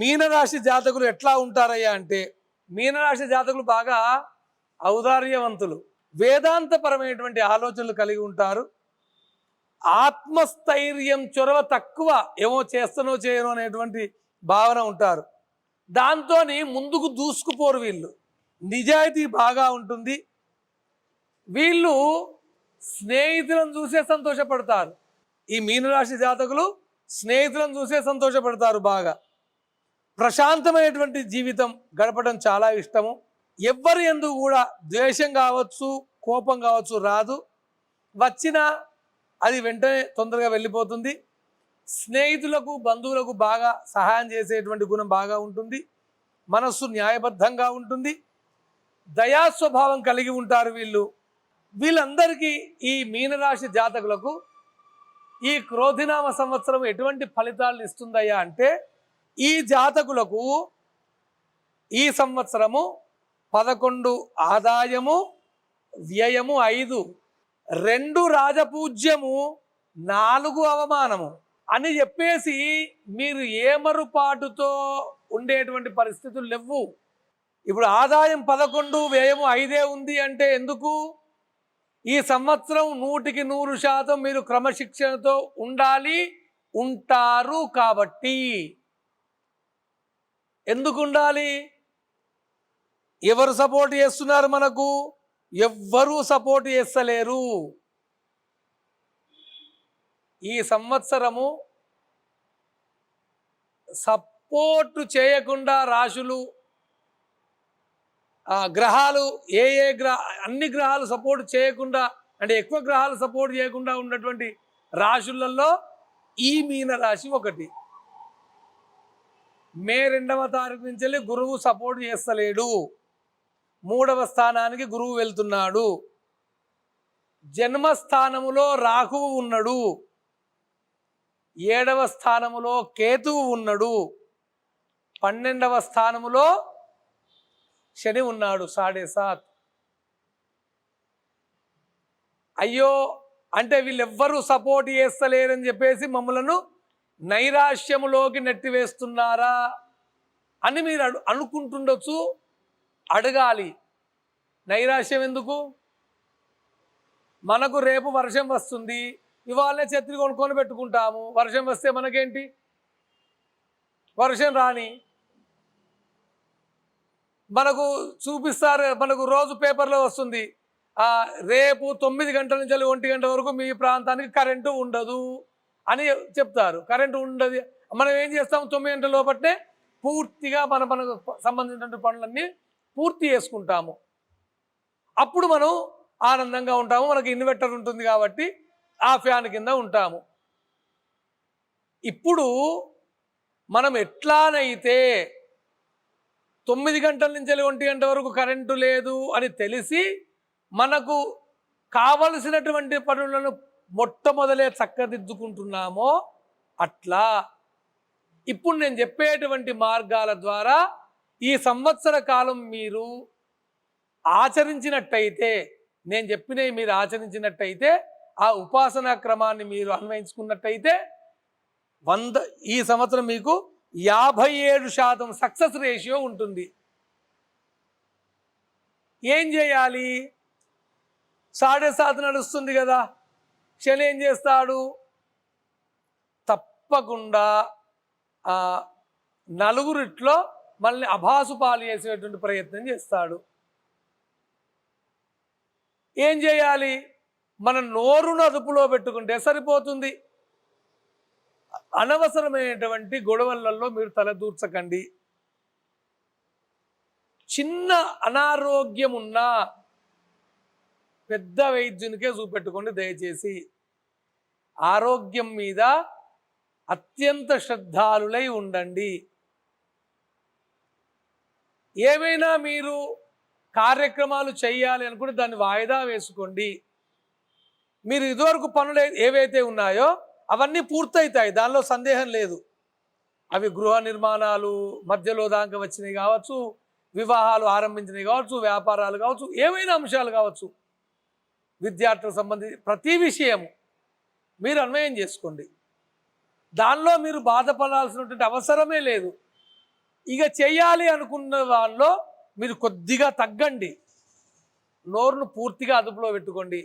మీనరాశి జాతకులు ఎట్లా ఉంటారయ్యా అంటే మీనరాశి జాతకులు బాగా ఔదార్యవంతులు. వేదాంతపరమైనటువంటి ఆలోచనలు కలిగి ఉంటారు. ఆత్మస్థైర్యం చొరవ తక్కువ ఏమో చేస్తానో చేయను అనేటువంటి భావన ఉంటారు. దాంతో ముందుకు దూసుకుపోరు వీళ్ళు. నిజాయితీ బాగా ఉంటుంది. వీళ్ళు స్నేహితులను చూసే సంతోషపడతారు. ఈ మీనరాశి జాతకులు స్నేహితులను చూసే సంతోషపడతారు బాగా. ప్రశాంతమైనటువంటి జీవితం గడపడం చాలా ఇష్టము. ఎవ్వరి ఎందుకు కూడా ద్వేషం కావచ్చు కోపం కావచ్చు రాదు. వచ్చినా అది వెంటనే తొందరగా వెళ్ళిపోతుంది. స్నేహితులకు బంధువులకు బాగా సహాయం చేసేటువంటి గుణం బాగా ఉంటుంది. మనస్సు న్యాయబద్ధంగా ఉంటుంది. దయా స్వభావం కలిగి ఉంటారు వీళ్ళు. వీళ్ళందరికీ ఈ మీనరాశి జాతకులకు ఈ క్రోధినామ సంవత్సరం ఎటువంటి ఫలితాలను ఇస్తుందయ్యా అంటే ఈ జాతకులకు ఈ సంవత్సరము పదకొండు ఆదాయము వ్యయము ఐదు. రెండు రాజపూజ్యము నాలుగు అవమానము అని చెప్పేసి మీరు ఏమరుపాటుతో ఉండేటువంటి పరిస్థితులు లేవు. ఇప్పుడు ఆదాయం పదకొండు వ్యయము ఐదే ఉంది అంటే ఎందుకు? ఈ సంవత్సరం నూటికి నూరు శాతం మీరు క్రమశిక్షణతో ఉండాలి ఉంటారు కాబట్టి. ఎందుకు ఉండాలి ఎవరు సపోర్ట్ చేస్తున్నారు మనకు? ఎవ్వరూ సపోర్ట్ చేస్తలేరు. ఈ సంవత్సరము సపోర్టు చేయకుండా రాశులు గ్రహాలు ఏ ఏ గ్రహ అన్ని గ్రహాలు సపోర్ట్ చేయకుండా అంటే ఎక్కువ గ్రహాలు సపోర్ట్ చేయకుండా ఉన్నటువంటి రాశులలో ఈ మీన రాశి ఒకటి. మే రెండవ తారీఖు నుంచి వెళ్ళి గురువు సపోర్ట్ చేస్తలేడు. మూడవ స్థానానికి గురువు వెళ్తున్నాడు. జన్మస్థానములో రాహువు ఉన్నాడు. ఏడవ స్థానములో కేతువు ఉన్నాడు. పన్నెండవ స్థానములో శని ఉన్నాడు సాడే సాత్. అయ్యో అంటే వీళ్ళెవ్వరూ సపోర్ట్ చేస్తలేరని చెప్పేసి మమ్మలను నైరాశ్యములోకి నెట్టివేస్తున్నారా అని మీరు అడు అనుకుంటుండొచ్చు. అడగాలి. నైరాశ్యం ఎందుకు? మనకు రేపు వర్షం వస్తుంది. ఇవాళనే చత్రి కొనుక్కొని పెట్టుకుంటాము. వర్షం వస్తే మనకేంటి? వర్షం రాని. మనకు చూపిస్తారు మనకు రోజు పేపర్లో వస్తుంది. రేపు తొమ్మిది గంటల నుంచి ఒంటి గంట వరకు మీ ప్రాంతానికి కరెంటు ఉండదు. అని చెప్తారు. కరెంటు ఉండదు. మనం ఏం చేస్తాం? తొమ్మిది గంటల లోపట్నే పూర్తిగా మన మనకు సంబంధించినటువంటి పనులన్నీ పూర్తి చేసుకుంటాము. అప్పుడు మనం ఆనందంగా ఉంటాము. మనకి ఇన్వర్టర్ ఉంటుంది కాబట్టి ఆ ఫ్యాన్ కింద ఉంటాము. ఇప్పుడు మనం ఎట్లానైతే తొమ్మిది గంటల నుంచి ఒంటి గంట వరకు కరెంటు లేదు అని తెలిసి మనకు కావలసినటువంటి పనులను మొట్టమొదలే చక్కదిద్దుకుంటున్నామో అట్లా. ఇప్పుడు నేను చెప్పేటువంటి మార్గాల ద్వారా ఈ సంవత్సర కాలం మీరు ఆచరించినట్టయితే నేను చెప్పినవి మీరు ఆచరించినట్టయితే ఆ ఉపాసనా క్రమాన్ని మీరు అన్వయించుకున్నట్టయితే వంద ఈ సంవత్సరం మీకు యాభై ఏడు శాతం సక్సెస్ రేషియో ఉంటుంది. ఏం చేయాలి? సాడే సాత్ నడుస్తుంది కదా. శని ఏం చేస్తాడు? తప్పకుండా నలుగురిట్లో మనల్ని అభాసు పాలు చేసేటువంటి ప్రయత్నం చేస్తాడు. ఏం చేయాలి? మన నోరును అదుపులో పెట్టుకుంటే సరిపోతుంది. అనవసరమైనటువంటి గొడవలలో మీరు తలదూర్చకండి చిన్న అనారోగ్యం ఉన్నా పెద్ద వైద్యునికే చూపెట్టుకోండి దయచేసి. ఆరోగ్యం మీద అత్యంత శ్రద్ధాలులై ఉండండి. ఏమైనా మీరు కార్యక్రమాలు చేయాలి అనుకుంటే దాన్ని వాయిదా వేసుకోండి. మీరు ఇదివరకు పనులు ఏవైతే ఉన్నాయో అవన్నీ పూర్తవుతాయి దానిలో సందేహం లేదు. అవి గృహ నిర్మాణాలు మధ్యలో దాకా వచ్చినవి కావచ్చు వివాహాలు ఆరంభించినవి కావచ్చు వ్యాపారాలు కావచ్చు ఏవైనా అంశాలు కావచ్చు. విద్యార్థులకు సంబంధించి ప్రతి విషయము మీరు అన్వయం చేసుకోండి. దానిలో మీరు బాధపడాల్సినటువంటి అవసరమే లేదు. ఇక చేయాలి అనుకున్న వాళ్ళలో మీరు కొద్దిగా తగ్గండి. నోరును పూర్తిగా అదుపులో పెట్టుకోండి.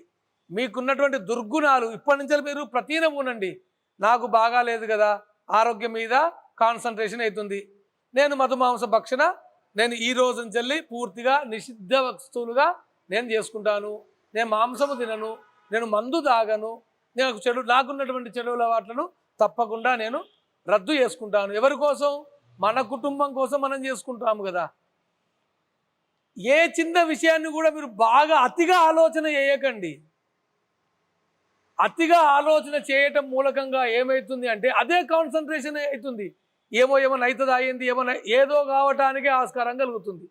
మీకున్నటువంటి దుర్గుణాలు ఇప్పటి నుంచి మీరు ప్రతీనం ఉనండి నాకు బాగాలేదు కదా ఆరోగ్యం మీద కాన్సన్ట్రేషన్ అవుతుంది. నేను మధుమాంస భక్షణ నేను ఈ రోజు నుంచి పూర్తిగా నిషిద్ధ వస్తువులుగా నేను చేసుకుంటాను. నేను మాంసము తినను నేను మందు తాగను నేను చెడు నాకున్నటువంటి చెడు అలవాట్లను తప్పకుండా నేను రద్దు చేసుకుంటాను. ఎవరి కోసం? మన కుటుంబం కోసం మనం చేసుకుంటాము కదా. ఏ చిన్న విషయాన్ని కూడా మీరు బాగా అతిగా ఆలోచన చేయకండి. అతిగా ఆలోచన చేయటం మూలకంగా ఏమవుతుంది అంటే అదే కాన్సన్ట్రేషన్ అవుతుంది. ఏమో ఏమైనా అవుతుందా అయింది ఏమైనా ఏదో కావటానికే ఆస్కారం కలుగుతుంది.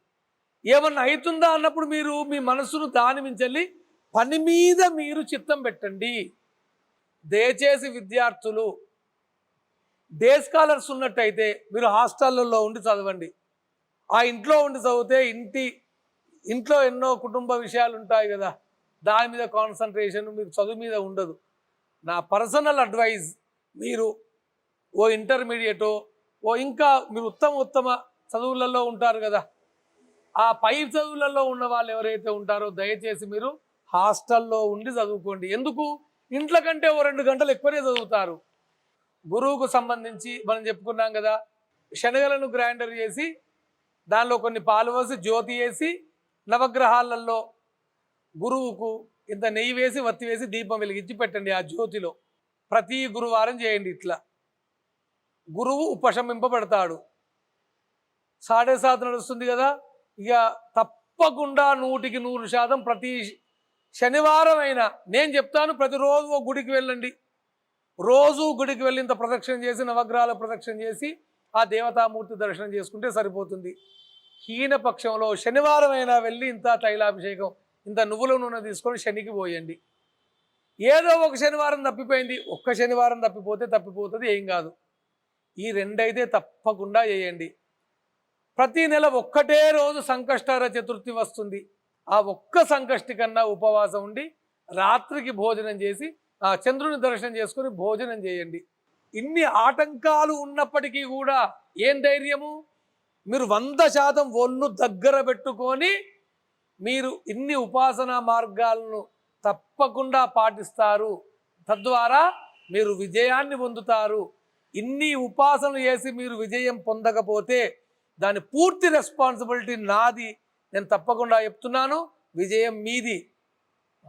ఏమన్నా అవుతుందా అన్నప్పుడు మీరు మీ మనస్సును దాని మించెల్లి పని మీద మీరు చిత్తం పెట్టండి. దయచేసి విద్యార్థులు డే స్కాలర్స్ ఉన్నట్టయితే మీరు హాస్టళ్ళల్లో ఉండి చదవండి. ఆ ఇంట్లో ఉండి చదివితే ఇంటి ఇంట్లో ఎన్నో కుటుంబ విషయాలు ఉంటాయి కదా. దాని మీద కాన్సన్ట్రేషన్ మీకు చదువు మీద ఉండదు. నా పర్సనల్ అడ్వైజ్ మీరు ఓ ఇంటర్మీడియటో ఓ ఇంకా మీరు ఉత్తమ ఉత్తమ చదువులలో ఉంటారు కదా. ఆ పై చదువులలో ఉన్న వాళ్ళు ఎవరైతే ఉంటారో దయచేసి మీరు హాస్టల్లో ఉండి చదువుకోండి. ఎందుకు? ఇంట్లో కంటే ఓ రెండు గంటలు ఎక్కువనే చదువుతారు. గురువుకు సంబంధించి మనం చెప్పుకున్నాం కదా శనగలను గ్రైండర్ చేసి దానిలో కొన్ని పాలు పోసి జ్యోతి వేసి నవగ్రహాలలో గురువుకు ఇంత నెయ్యి వేసి వత్తి వేసి దీపం వెలిగించి పెట్టండి ఆ జ్యోతిలో. ప్రతి గురువారం చేయండి ఇట్లా. గురువు ఉపశమింపబడతాడు. సాడే సాత్ నడుస్తుంది కదా ఇక తప్పకుండా నూటికి నూరు శాతం ప్రతి శనివారం అయినా నేను చెప్తాను ప్రతిరోజు ఓ గుడికి వెళ్ళండి. రోజు గుడికి వెళ్ళి ఇంత ప్రదక్షిణ చేసి నవగ్రహాల ప్రదక్షిణ చేసి ఆ దేవతామూర్తి దర్శనం చేసుకుంటే సరిపోతుంది. హీన పక్షంలో శనివారం అయినా వెళ్ళి ఇంత తైలాభిషేకం ఇంత నువ్వుల నూనె తీసుకొని శనికి పోయండి. ఏదో ఒక శనివారం తప్పిపోయింది ఒక్క శనివారం తప్పిపోతే తప్పిపోతుంది ఏం కాదు. ఈ రెండైతే తప్పకుండా చేయండి. ప్రతి నెల ఒక్కటే రోజు సంకష్టార చతుర్థి వస్తుంది. ఆ ఒక్క సంకష్టి కన్నా ఉపవాసం ఉండి రాత్రికి భోజనం చేసి ఆ చంద్రుని దర్శనం చేసుకొని భోజనం చేయండి. ఇన్ని ఆటంకాలు ఉన్నప్పటికీ కూడా ఏం ధైర్యము? మీరు వంద శాతం ఒళ్ళు దగ్గర పెట్టుకొని మీరు ఇన్ని ఉపాసనా మార్గాలను తప్పకుండా పాటిస్తారు. తద్వారా మీరు విజయాన్ని పొందుతారు. ఇన్ని ఉపాసనలు చేసి మీరు విజయం పొందకపోతే దాని పూర్తి రెస్పాన్సిబిలిటీ నాది. నేను తప్పకుండా చెప్తున్నాను. విజయం మీది.